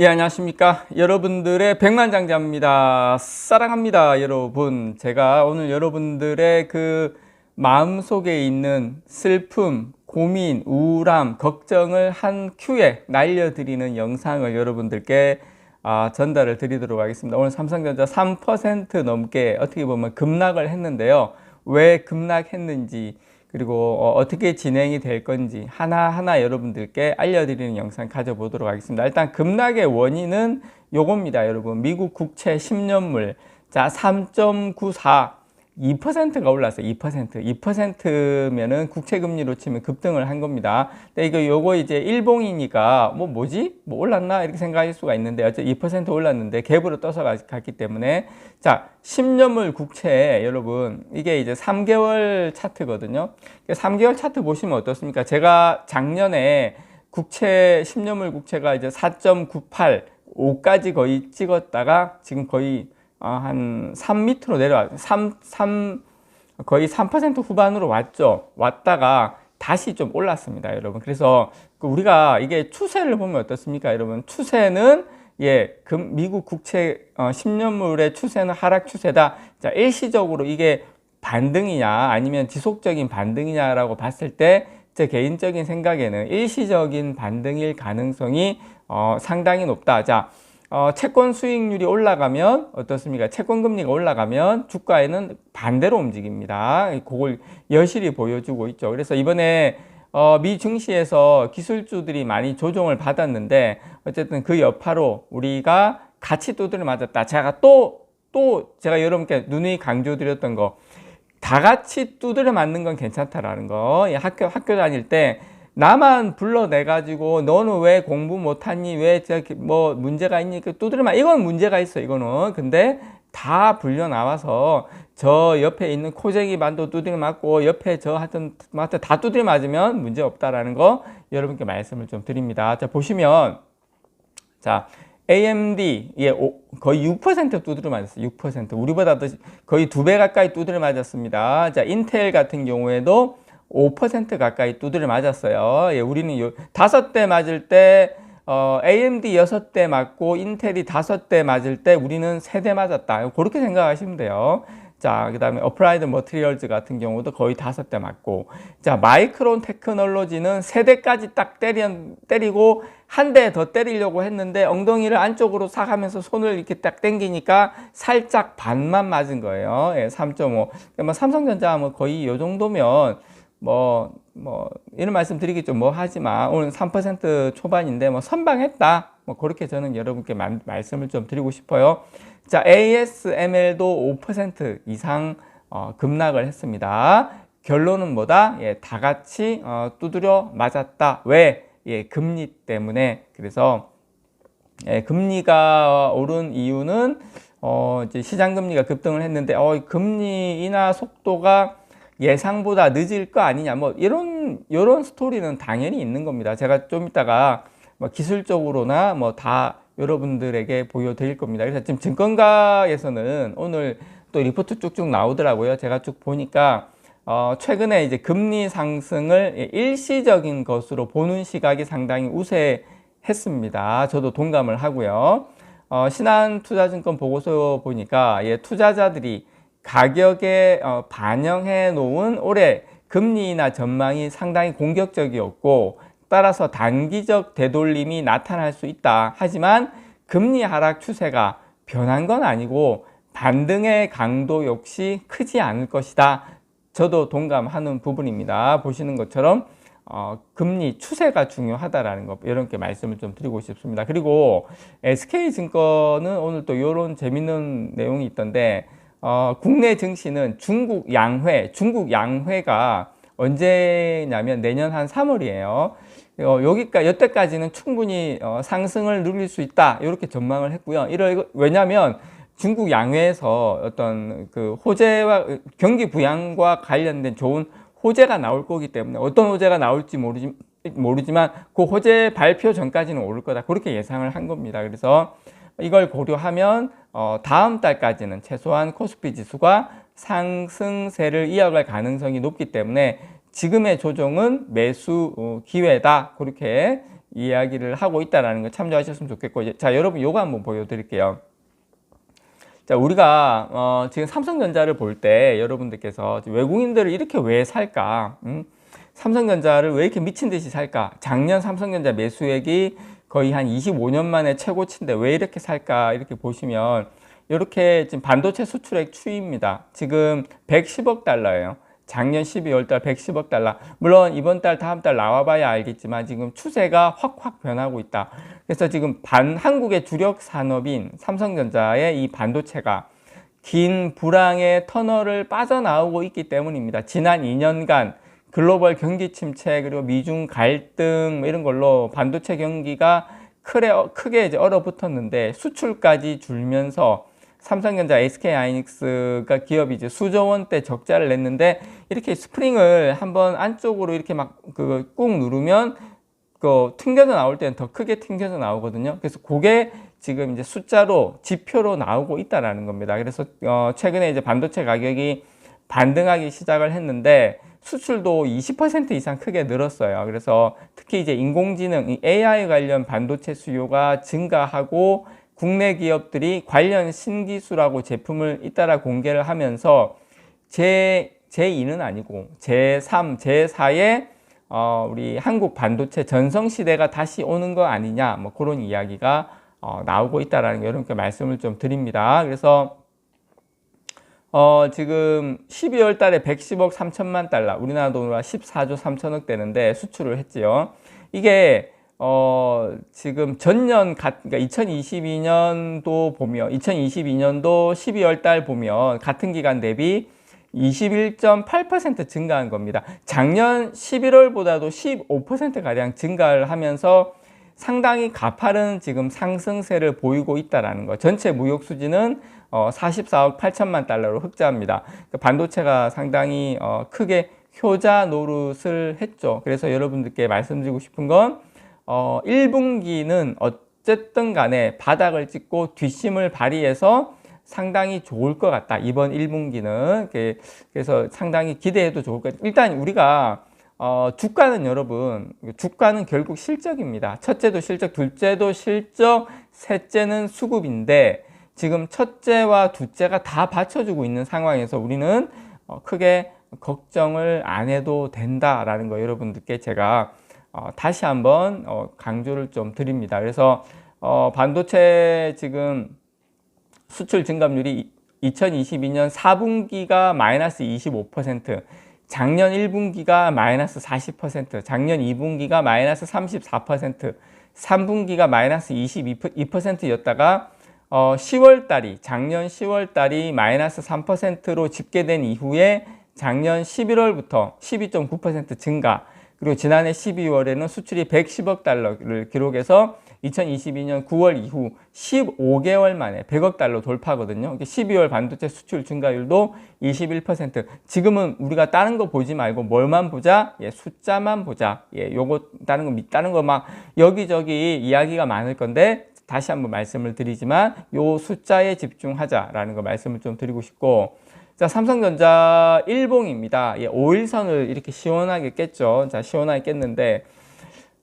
예, 안녕하십니까. 여러분들의 백만장자입니다. 사랑합니다, 여러분. 제가 오늘 여러분들의 그 마음 속에 있는 슬픔, 고민, 우울함, 걱정을 한 큐에 날려드리는 영상을 여러분들께 아, 전달을 드리도록 하겠습니다. 오늘 삼성전자 3% 넘게 어떻게 보면 급락을 했는데요. 왜 급락했는지, 그리고 어, 떻게 진행이 될 건지 하나하나 여러분들께 알려드리는 영상 가져보도록 하겠습니다. 일단 급락의 원인은 요겁니다, 여러분. 미국 국채 10년물. 자, 3.94. 2%가 올랐어요. 2%. 2%면은 국채 금리로 치면 급등을 한 겁니다. 근데 이거 요거 이제 일봉이니까 뭐 뭐지? 뭐 올랐나? 이렇게 생각할 수가 있는데 어째 2% 올랐는데 갭으로 떠서 갔기 때문에 자, 10년물 국채 여러분 이게 이제 3개월 차트거든요. 3개월 차트 보시면 어떻습니까? 제가 작년에 국채 10년물 국채가 이제 4.98 5까지 거의 찍었다가 지금 거의 어, 한 3밑으로 내려와 3, 3 거의 3% 후반으로 왔죠. 왔다가 다시 좀 올랐습니다, 여러분. 그래서 그 우리가 이게 추세를 보면 어떻습니까, 여러분? 추세는 예, 금, 미국 국채 어, 10년물의 추세는 하락 추세다. 자, 일시적으로 이게 반등이냐 아니면 지속적인 반등이냐라고 봤을 때 제 개인적인 생각에는 일시적인 반등일 가능성이 어, 상당히 높다. 자, 어, 채권 수익률이 올라가면 어떻습니까? 채권 금리가 올라가면 주가에는 반대로 움직입니다. 그걸 여실히 보여주고 있죠. 그래서 이번에 어, 미 증시에서 기술주들이 많이 조정을 받았는데 어쨌든 그 여파로 우리가 같이 두드려 맞았다. 제가 또, 또 제가 여러분께 누누이 강조드렸던 거. 다 같이 두드려 맞는 건 괜찮다라는 거. 학교, 학교 다닐 때 나만 불러내 가지고 너는 왜 공부 못하니 왜 저기 뭐 문제가 있니 그 두드리면 이건 문제가 있어 이거는 근데 다 불려 나와서 저 옆에 있는 코쟁이 반도 두드려 맞고 옆에 저 하여튼 다 두드려 맞으면 문제 없다라는 거 여러분께 말씀을 좀 드립니다. 자 보시면 자 AMD 예 거의 6% 두드려 맞았어요. 6% 우리보다 도 거의 두 배 가까이 두드려 맞았습니다. 자 인텔 같은 경우에도 5% 가까이 두드려 맞았어요. 예, 우리는 요 다섯 대 맞을 때 어, AMD 여섯 대 맞고 인텔이 다섯 대 맞을 때 우리는 세대 맞았다. 그렇게 생각하시면 돼요. 자, 그 다음에 어플라이드 머티리얼즈 같은 경우도 거의 다섯 대 맞고, 자, 마이크론 테크놀로지는 세 대까지 딱 때리, 때리고 한 대 더 때리려고 했는데 엉덩이를 안쪽으로 싹 하면서 손을 이렇게 딱 당기니까 살짝 반만 맞은 거예요. 예, 3.5. 그러면 삼성전자 뭐 거의 요 정도면 뭐, 뭐, 이런 말씀 드리겠죠. 뭐 하지만 오늘 3% 초반인데 뭐 선방했다. 뭐 그렇게 저는 여러분께 마, 말씀을 좀 드리고 싶어요. 자, ASML도 5% 이상 어, 급락을 했습니다. 결론은 뭐다? 예, 다 같이 어, 두드려 맞았다. 왜? 예, 금리 때문에. 그래서 예, 금리가 오른 이유는 어, 이제 시장 금리가 급등을 했는데 어, 금리 인하 속도가 예상보다 늦을 거 아니냐 뭐 이런 이런 스토리는 당연히 있는 겁니다. 제가 좀 이따가 뭐 기술적으로나 뭐 다 여러분들에게 보여드릴 겁니다. 그래서 지금 증권가에서는 오늘 또 리포트 쭉쭉 나오더라고요. 제가 쭉 보니까 어 최근에 이제 금리 상승을 일시적인 것으로 보는 시각이 상당히 우세했습니다. 저도 동감을 하고요. 어 신한투자증권 보고서 보니까 예, 투자자들이 가격에 어, 반영해 놓은 올해 금리나 전망이 상당히 공격적이었고 따라서 단기적 되돌림이 나타날 수 있다. 하지만 금리 하락 추세가 변한 건 아니고 반등의 강도 역시 크지 않을 것이다. 저도 동감하는 부분입니다. 보시는 것처럼 어, 금리 추세가 중요하다라는 것 이렇게 말씀을 좀 드리고 싶습니다. 그리고 SK증권은 오늘 또 이런 재밌는 내용이 있던데 어, 국내 증시는 중국 양회, 중국 양회가 언제냐면 내년 한 3월이에요. 어, 여기까 여태까지는 충분히 어, 상승을 누릴 수 있다 이렇게 전망을 했고요. 이러 왜냐하면 중국 양회에서 어떤 그 호재와 경기 부양과 관련된 좋은 호재가 나올 거기 때문에 어떤 호재가 나올지 모르지, 모르지만 그 호재 발표 전까지는 오를 거다 그렇게 예상을 한 겁니다. 그래서 이걸 고려하면 어, 다음 달까지는 최소한 코스피 지수가 상승세를 이어갈 가능성이 높기 때문에 지금의 조정은 매수 어, 기회다 그렇게 이야기를 하고 있다라는 거 참조하셨으면 좋겠고 자 여러분 요거 한번 보여드릴게요. 자 우리가 어, 지금 삼성전자를 볼 때 여러분들께서 외국인들을 이렇게 왜 살까? 음? 삼성전자를 왜 이렇게 미친 듯이 살까? 작년 삼성전자 매수액이 거의 한 25년 만에 최고치인데 왜 이렇게 살까? 이렇게 보시면 이렇게 지금 반도체 수출액 추이입니다. 지금 110억 달러예요. 작년 12월 달 110억 달러. 물론 이번 달 다음 달 나와봐야 알겠지만 지금 추세가 확확 변하고 있다. 그래서 지금 반 한국의 주력 산업인 삼성전자의 이 반도체가 긴 불황의 터널을 빠져나오고 있기 때문입니다. 지난 2년간 글로벌 경기 침체 그리고 미중 갈등 뭐 이런 걸로 반도체 경기가 크게, 크게 이제 얼어붙었는데 수출까지 줄면서 삼성전자, SK하이닉스가 기업이 이제 수조 원대 적자를 냈는데 이렇게 스프링을 한번 안쪽으로 이렇게 막 그 꾹 누르면 그 튕겨져 나올 때는 더 크게 튕겨져 나오거든요. 그래서 그게 지금 이제 숫자로 지표로 나오고 있다라는 겁니다. 그래서 어 최근에 이제 반도체 가격이 반등하기 시작을 했는데 수출도 20% 이상 크게 늘었어요. 그래서 특히 이제 인공지능, AI 관련 반도체 수요가 증가하고 국내 기업들이 관련 신기술하고 제품을 잇따라 공개를 하면서 제, 제2는 아니고 제3, 제4의 어, 우리 한국 반도체 전성시대가 다시 오는 거 아니냐, 뭐 그런 이야기가 어, 나오고 있다라는 여러분께 말씀을 좀 드립니다. 그래서 어, 지금 12월 달에 110억 3천만 달러, 우리나라 돈으로 14조 3천억 되는데 수출을 했지요. 이게 어, 지금 전년, 그러니까 2022년도 보면, 2022년도 12월 달 보면 같은 기간 대비 21.8% 증가한 겁니다. 작년 11월보다도 15%가량 증가를 하면서 상당히 가파른 지금 상승세를 보이고 있다는 거. 전체 무역 수지는 어, 44억 8천만 달러로 흑자입니다. 그 반도체가 상당히 어, 크게 효자 노릇을 했죠. 그래서 여러분들께 말씀드리고 싶은 건 어, 1분기는 어쨌든 간에 바닥을 찍고 뒷심을 발휘해서 상당히 좋을 것 같다. 이번 1분기는. 그래서 상당히 기대해도 좋을 것 같다. 일단 우리가 어, 주가는 여러분, 주가는 결국 실적입니다. 첫째도 실적, 둘째도 실적, 셋째는 수급인데 지금 첫째와 둘째가 다 받쳐주고 있는 상황에서 우리는 어, 크게 걱정을 안 해도 된다라는 거 여러분들께 제가 어, 다시 한번 어, 강조를 좀 드립니다. 그래서 어, 반도체 지금 수출 증감률이 2022년 4분기가 마이너스 25%, 작년 1분기가 마이너스 40%, 작년 2분기가 마이너스 34%, 3분기가 마이너스 22%였다가 어, 10월 달이 작년 10월 달이 마이너스 3%로 집계된 이후에 작년 11월부터 12.9% 증가 그리고 지난해 12월에는 수출이 110억 달러를 기록해서 2022년 9월 이후 15개월 만에 100억 달러 돌파거든요. 12월 반도체 수출 증가율도 21%. 지금은 우리가 다른 거 보지 말고 뭘만 보자? 예, 숫자만 보자. 예, 요거 다른 거 다른 거 막 여기저기 이야기가 많을 건데 다시 한번 말씀을 드리지만 요 숫자에 집중하자라는 거 말씀을 좀 드리고 싶고 자, 삼성전자 일봉입니다. 예, 5일선을 이렇게 시원하게 깼죠. 자, 시원하게 깼는데,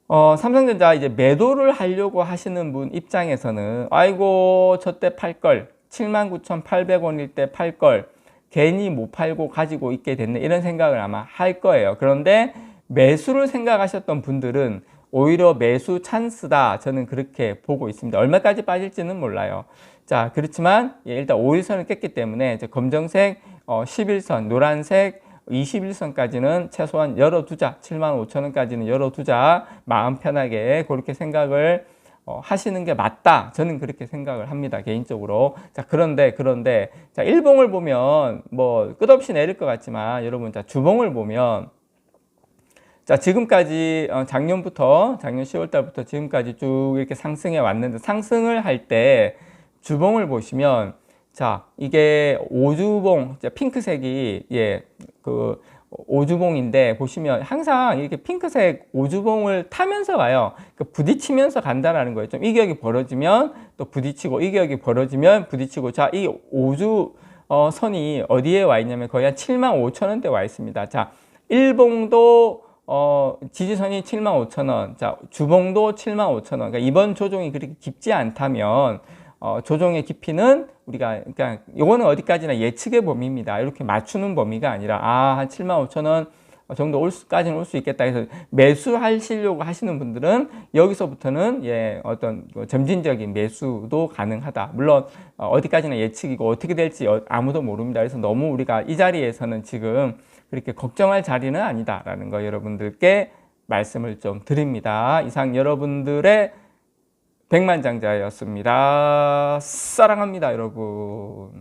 어, 삼성전자 이제 매도를 하려고 하시는 분 입장에서는, 아이고, 저때 팔걸, 79,800원일 때 팔걸, 괜히 못 팔고 가지고 있게 됐네. 이런 생각을 아마 할 거예요. 그런데 매수를 생각하셨던 분들은 오히려 매수 찬스다. 저는 그렇게 보고 있습니다. 얼마까지 빠질지는 몰라요. 자, 그렇지만 예, 일단 5일선을 깼기 때문에 검정색 어, 11선, 노란색 21선까지는 최소한 열어두자. 7만 5천 원까지는 열어두자. 마음 편하게 그렇게 생각을 어, 하시는 게 맞다. 저는 그렇게 생각을 합니다. 개인적으로. 자, 그런데, 그런데, 자, 일봉을 보면 뭐 끝없이 내릴 것 같지만 여러분, 자, 주봉을 보면 자, 지금까지 어, 작년부터, 작년 10월 달부터 지금까지 쭉 이렇게 상승해 왔는데 상승을 할 때 주봉을 보시면 자 이게 오주봉 핑크색이 예 그 오주봉인데 보시면 항상 이렇게 핑크색 오주봉을 타면서 가요. 그 부딪히면서 간다라는 거예요. 좀 이격이 벌어지면 또 부딪히고 이격이 벌어지면 부딪히고 자 이 오주 어, 선이 어디에 와 있냐면 거의 한 7만 5천 원대 와 있습니다. 자 일봉도 어, 지지선이 7만 5천 원, 자, 주봉도 7만 5천 원. 그러니까 이번 조정이 그렇게 깊지 않다면, 어, 조정의 깊이는 우리가, 그러니까 요거는 어디까지나 예측의 범위입니다. 이렇게 맞추는 범위가 아니라, 아, 한 7만 5천 원 정도 올 수까지는 올 수 있겠다 해서 매수하시려고 하시는 분들은 여기서부터는 예, 어떤 그 점진적인 매수도 가능하다. 물론 어, 어디까지나 예측이고 어떻게 될지 어- 아무도 모릅니다. 그래서 너무 우리가 이 자리에서는 지금 그렇게 걱정할 자리는 아니다라는 거 여러분들께 말씀을 좀 드립니다. 이상 여러분들의 백만장자였습니다. 사랑합니다, 여러분.